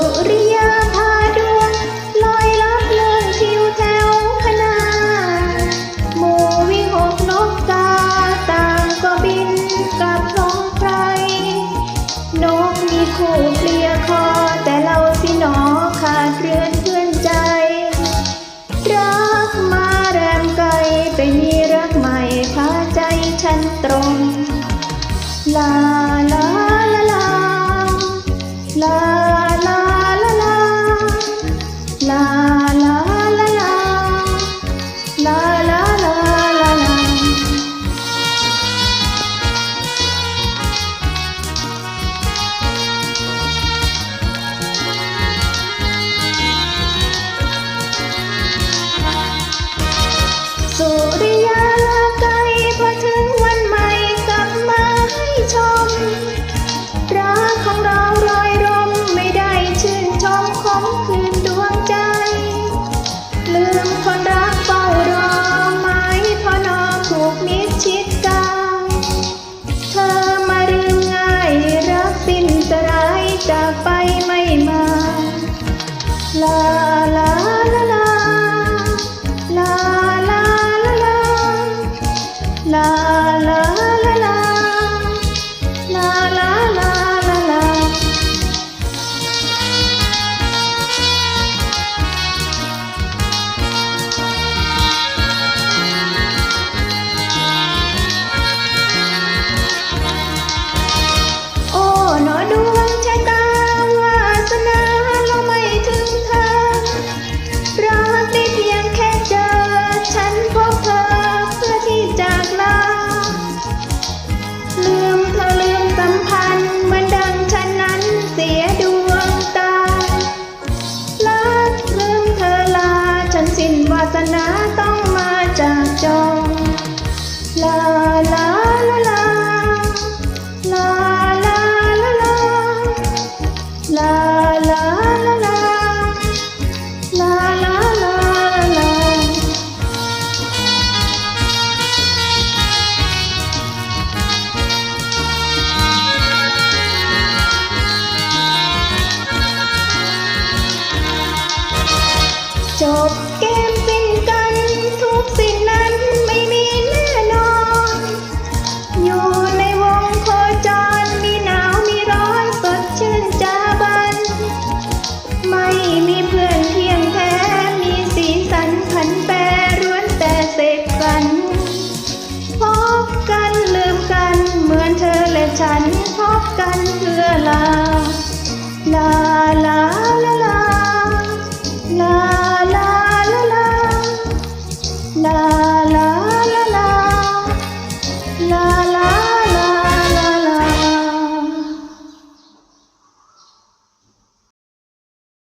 amor ชิดกายเธอมาลืมง่ายรักสิ้นสลายจากไปไม่มาลา บแกมจิ้นกันทุกสิ่งนั้นไม่มีแน่นอน อยู่ในวงโคจรมีหนาวมีร้อนสดชื่นจาบัน ไม่มีเพื่อนเที่ยงแท้มีสีสันผันแปรร้วนแต่เสกสรพบกันลืมกันเหมือนเธอและฉันพบกันเพื่อลา